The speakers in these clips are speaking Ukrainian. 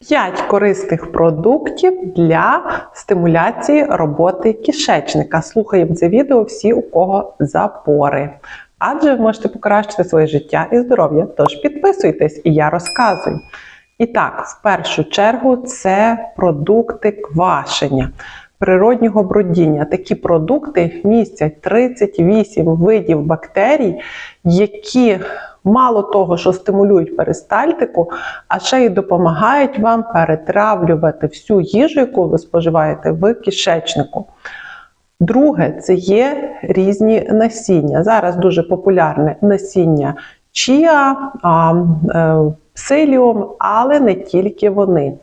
5 корисних продуктів для стимуляції роботи кишечника. Слухаємо це відео всі, у кого запори. Адже ви можете покращити своє життя і здоров'я. Тож підписуйтесь і я розказую. І так, в першу чергу, це продукти квашення. Природнього бродіння. Такі продукти містять 38 видів бактерій, які мало того, що стимулюють перистальтику, а ще й допомагають вам перетравлювати всю їжу, яку ви споживаєте в кишечнику. Друге, це є різні насіння. Зараз дуже популярне насіння чіа, е, псиліум, але не тільки вони.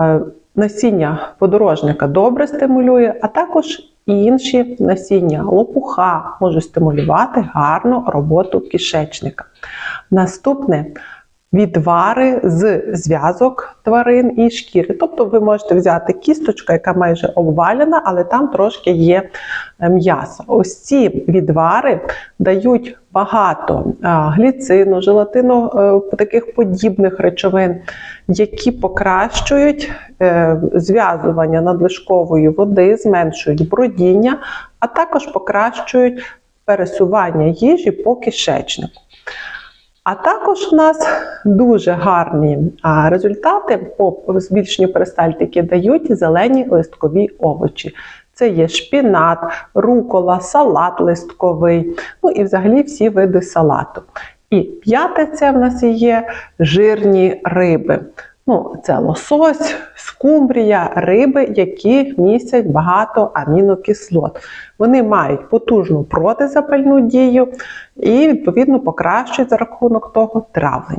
Е, Насіння подорожника добре стимулює, а також інші насіння лопуха можуть стимулювати гарну роботу кишечника. Наступне відвари з зв'язок тварин і шкіри. Тобто ви можете взяти кісточку, яка майже обвалена, але там трошки є е, м'яса. Ось ці відвари дають багато гліцину, желатину е, таких подібних речовин, які покращують е, зв'язування надлишкової води, зменшують бродіння, а також покращують пересування їжі по кишечнику. А також у нас дуже гарні результати по збільшенню перистальтики дають зелені листкові овочі. Це є шпінат, рукола, салат листковий, ну і взагалі всі види салату. І п'яте це в нас є жирні риби. Ну, це лосось, скумбрія, риби, які містять багато амінокислот. Вони мають потужну протизапальну дію і, відповідно, покращують за рахунок того травлення.